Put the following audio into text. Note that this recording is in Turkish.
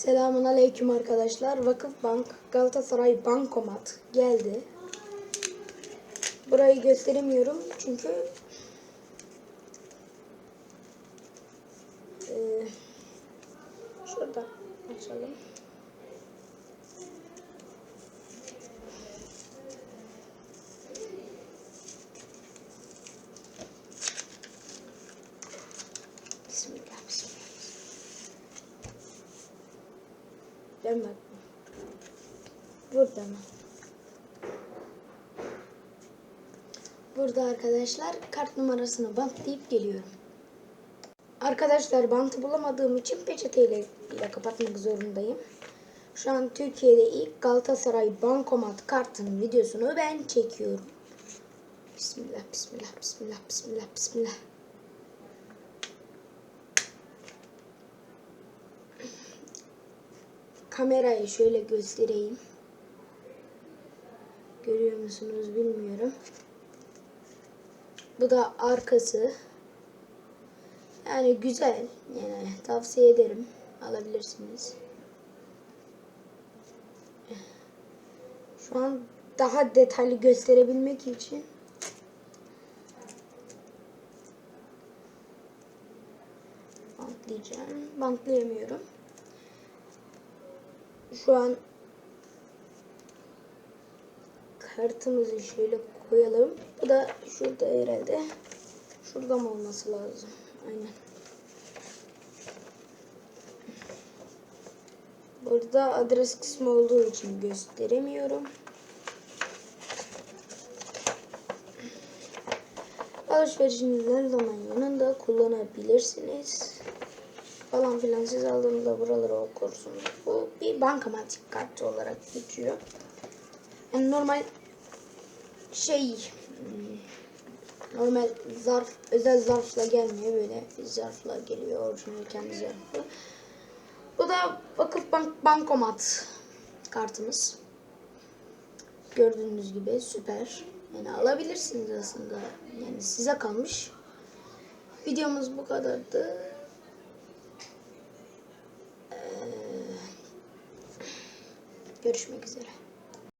Selamun Aleyküm arkadaşlar. Vakıfbank Galatasaray Bankomat geldi. Burayı gösteremiyorum çünkü eee şurada açalım. Bismillah, bismillah. Dön bak. Burada mı? Burada arkadaşlar kart numarasını bantlayıp geliyorum. Arkadaşlar bantı bulamadığım için peçeteyle ile kapatmak zorundayım. Şu an Türkiye'de ilk Galatasaray bankomat kartının videosunu ben çekiyorum. Bismillah, bismillah, bismillah, bismillah, bismillah. Kamerayı şöyle göstereyim. Görüyor musunuz bilmiyorum. Bu da arkası. Yani güzel. Yani tavsiye ederim. Alabilirsiniz. Şu an daha detaylı gösterebilmek için bantlayacağım. Bantlayamıyorum. Şu an kartımızı şöyle koyalım. Bu da şurada herhalde. Şurada mı olması lazım? Aynen. Burada adres kısmı olduğu için gösteremiyorum. Alışverişinizi her zaman yanında kullanabilirsiniz. Falan filan siz aldığınızda buraları okursunuz. Bu bankamatik kartı olarak geçiyor. Yani normal şey normal zarf özel zarfla gelmiyor böyle bir zarfla geliyor orijinal kendi zarfı. Bu da Vakıfbank bankomat kartımız. Gördüğünüz gibi süper. Yani alabilirsiniz aslında. Yani size kalmış. Videomuz bu kadardı. Görüşmek üzere.